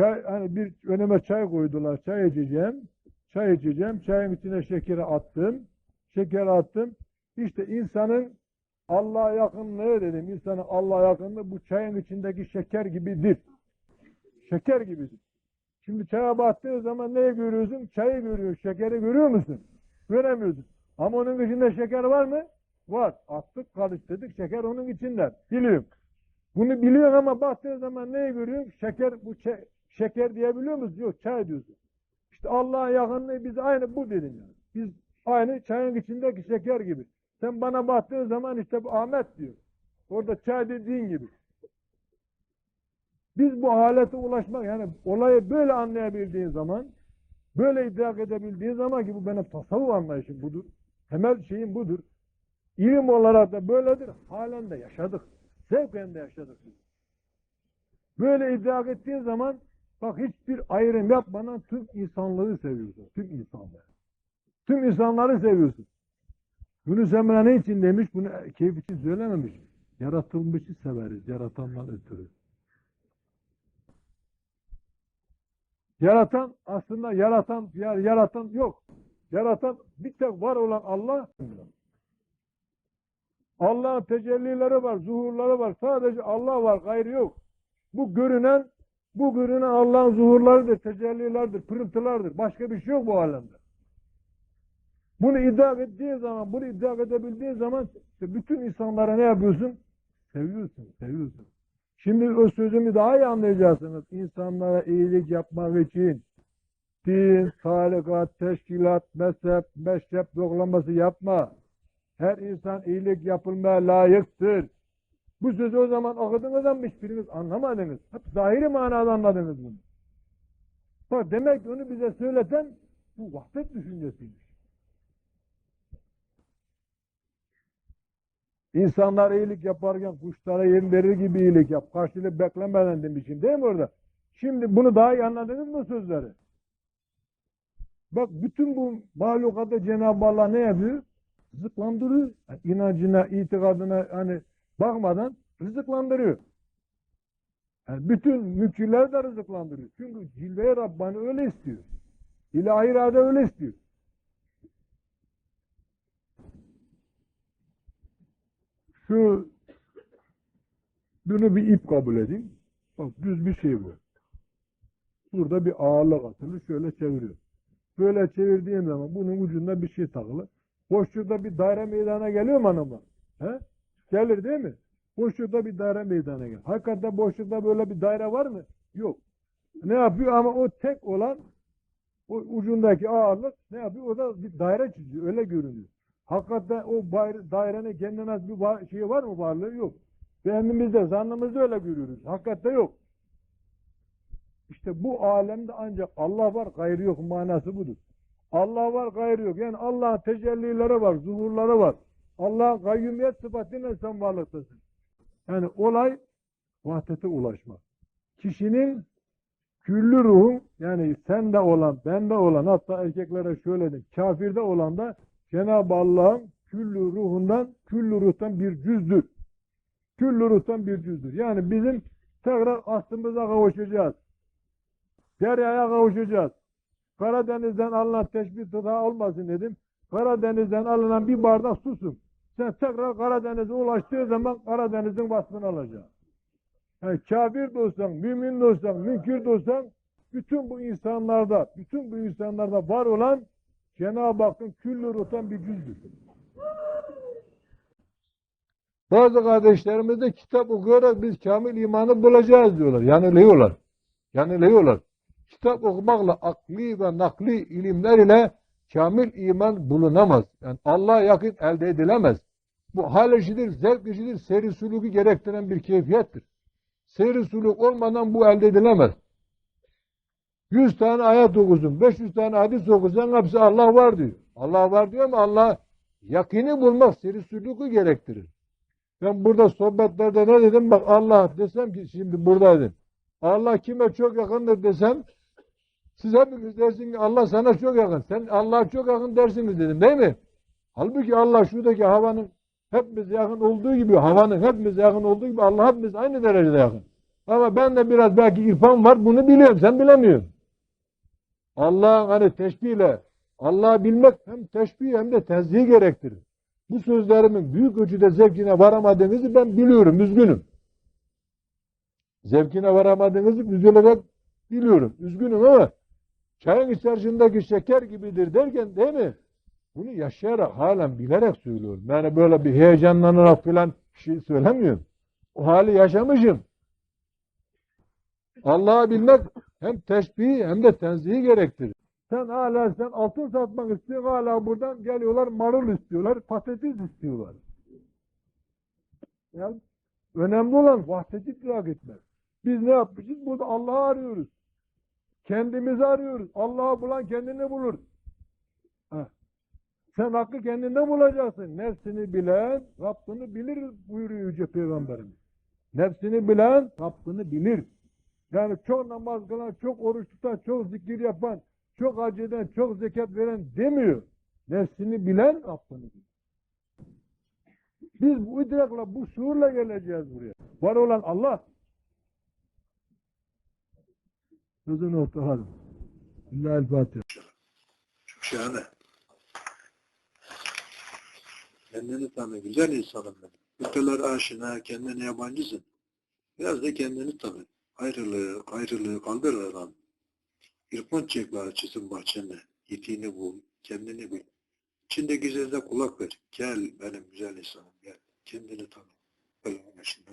çay hani bir önüme çay koydular. Çay içeceğim. Çay içeceğim. Çayın içine şekeri attım. Şeker attım. İşte insanın Allah'a yakınlığı dedim. İnsanın Allah'a yakınlığı bu çayın içindeki şeker gibidir. Şeker gibidir. Şimdi çaya baktığın zaman neyi görüyorsun? Çayı görüyorsun. Şekeri görüyor musun? Göremiyorsun. Ama onun içinde şeker var mı? Var. Attık karıştırdık. Şeker onun içinde. Biliyorum. Bunu biliyorsun ama baktığın zaman neyi görüyorsun? Şeker bu şeker diyebiliyor musun? Yok çay diyorsun. İşte Allah'a yakınlığı biz aynı bu dedim yani. Biz aynı çayın içindeki şeker gibi. Sen bana baktığın zaman işte bu Ahmet diyor. Orada çay dediğin gibi. Biz bu halete ulaşmak yani olayı böyle anlayabildiğin zaman böyle idrak edebildiğin zaman ki bu benim tasavvuf anlayışım budur. Temel şeyim budur. İlim olarak da böyledir. Halen de yaşadık. Zevken de yaşadık. Böyle idrak ettiğin zaman bak hiçbir ayrım yapmadan tüm insanlığı seviyorsun. Tüm insanları. Tüm insanları seviyorsun. Yunus Emre ne için demiş? Bunu keyif için söylememiş. Yaratılmışı severiz. Yaratandan ötürü. Yaratan aslında yaratan yaratan yok. Yaratan bir tek var olan Allah. Allah'ın tecellileri var, zuhurları var. Sadece Allah var, gayrı yok. Bu görünen, bu görünen Allah'ın zuhurlarıdır, tecellileridir, pırıntılardır. Başka bir şey yok bu alemde. Bunu idrak ettiğin zaman, bunu idrak edebildiğin zaman bütün insanlara ne yapıyorsun? Seviyorsun, seviyorsun. Şimdi o sözümü daha iyi anlayacaksınız. İnsanlara iyilik yapmak için din, talikat, teşkilat, mezhep, meşrep doklaması yapma. Her insan iyilik yapılmaya layıktır. Bu sözü o zaman okudunuz ama hiçbiriniz anlamadınız. Hep zahiri manada anladınız bunu. Bak demek ki onu bize söyleten bu vahdet düşüncesiymiş. İnsanlar iyilik yaparken kuşlara yem verir gibi iyilik yap. Karşılık beklemeden demişim değil mi orada? Şimdi bunu daha iyi anladınız mı sözleri? Bak bütün bu mahlukata Cenab-ı Allah ne yapıyor? Rızıklandırıyor. Yani inancına, itikadına hani bakmadan rızıklandırıyor. Yani bütün mülküler de rızıklandırıyor. Çünkü cilve-i Rabbani öyle istiyor. İlahi irade öyle istiyor. Şu bunu bir ip kabul edin. Bak düz bir şey bu. Burada bir ağırlık atılı şöyle çeviriyor. Böyle çevirdiğim zaman bunun ucunda bir şey takılı. Boşlukta bir daire meydana geliyor mu hanımlar? He? Gelir değil mi? Boşlukta bir daire meydana gelir. Hakikaten boşlukta böyle bir daire var mı? Yok. Ne yapıyor? Ama o tek olan o ucundaki ağırlık ne yapıyor? O da bir daire çiziyor. Öyle görünüyor. Hakikaten o dairenin kendine has bir şeyi var mı varlığı? Yok. Beynimizde, zannımızda öyle görüyoruz. Hakikaten yok. İşte bu alemde ancak Allah var, gayrı yok manası budur. Allah var, gayrı yok. Yani Allah'ın tecellileri var, zuhurları var. Allah'ın kayyumiyet sıfatıyla sen varlıktasın. Yani olay vahdete ulaşmak. Kişinin küllü ruhun yani sende olan, bende olan hatta erkeklere şöyle diyeyim, kafirde olan da Cenab-ı Allah'ın küllü ruhundan, küllü ruhtan bir cüzdür. Küllü ruhtan bir cüzdür. Yani bizim tekrar aslımıza kavuşacağız. Deryaya kavuşacağız. Karadeniz'den alınan teşbih tuzağı olmasın dedim. Karadeniz'den alınan bir bardak susun. Sen tekrar Karadeniz'e ulaştığı zaman Karadeniz'in vasfını alacaksın. Yani kafir de olsan, mümin de olsan, münkir de olsan, bütün bu insanlarda, bütün bu insanlarda var olan Cenab-ı Hakk'ın küllü ruhtan bir cüzdür. Bazı kardeşlerimiz de kitap okuyarak biz kamil imanı bulacağız diyorlar. Yanılıyorlar. Yanılıyorlar. Kitap okumakla akli ve nakli ilimler ile kamil iman bulunamaz. Yani Allah'a yakın elde edilemez. Bu hal işidir, zevk işidir, seyri sülükü gerektiren bir keyfiyettir. Seyri sülük olmadan bu elde edilemez. 100 tane ayet okusun, 500 tane hadis okusan hepsi Allah var diyor. Allah var diyor ama Allah yakini bulmak seyri sülükü gerektirir. Ben burada sohbetlerde ne dedim? Bak Allah desem ki şimdi buradaydım. Allah kime çok yakındır desem siz hepiniz dersin ki Allah sana çok yakın. Sen Allah'a çok yakın dersiniz dedim değil mi? Halbuki Allah şuradaki havanın hepimiz yakın olduğu gibi havanın hepimiz yakın olduğu gibi Allah hepimiz aynı derecede yakın. Ama ben de biraz belki irfan var bunu biliyorum sen bilemiyorsun. Allah hani teşbihle Allah'ı bilmek hem teşbih hem de tenzih gerektirir. Bu sözlerimin büyük ölçüde zevkine varamadığınızı ben biliyorum, üzgünüm. Zevkine varamadığınızı üzülerek biliyorum, üzgünüm ama çayın içerisindeki şeker gibidir derken değil mi? Bunu yaşayarak, halen bilerek söylüyorum. Yani böyle bir heyecanlanarak falan bir şey söylemiyorum. O hali yaşamışım. Allah'ı bilmek hem teşbih hem de tenzihi gerektirir. Sen hala sen altın satmak istiyorsun hala buradan geliyorlar marul istiyorlar, patates istiyorlar. Yani önemli olan vahdeti idrak etmek. Biz ne yapmışız? Burada Allah'ı arıyoruz. Kendimizi arıyoruz. Allah'ı bulan kendini bulur. Sen hakkı kendinde bulacaksın. Nefsini bilen Rabbini bilir buyuruyor Yüce Peygamberimiz. Nefsini bilen Rabbini bilir. Yani çok namaz kılan, çok oruç tutan, çok zikir yapan, çok acı eden, çok zekat veren demiyor. Nefsini bilen Rabbini bilir. Biz bu idrakla, bu şuurla geleceğiz buraya. Var olan Allah. Sözünü ortakalım. Lillahi'l Fatiha. Çok şahane. Kendini tanı, güzel insanım benim. Bu aşina, kendine yabancısın. Biraz da kendini tanı. Ayrılığı, ayrılığı kaldır aradan. İrfan çek açısın bahçene. Yetiğini bul, kendini bil. İçindeki sesle kulak ver. Gel benim güzel insanım, gel. Kendini tanı. Böyle başında.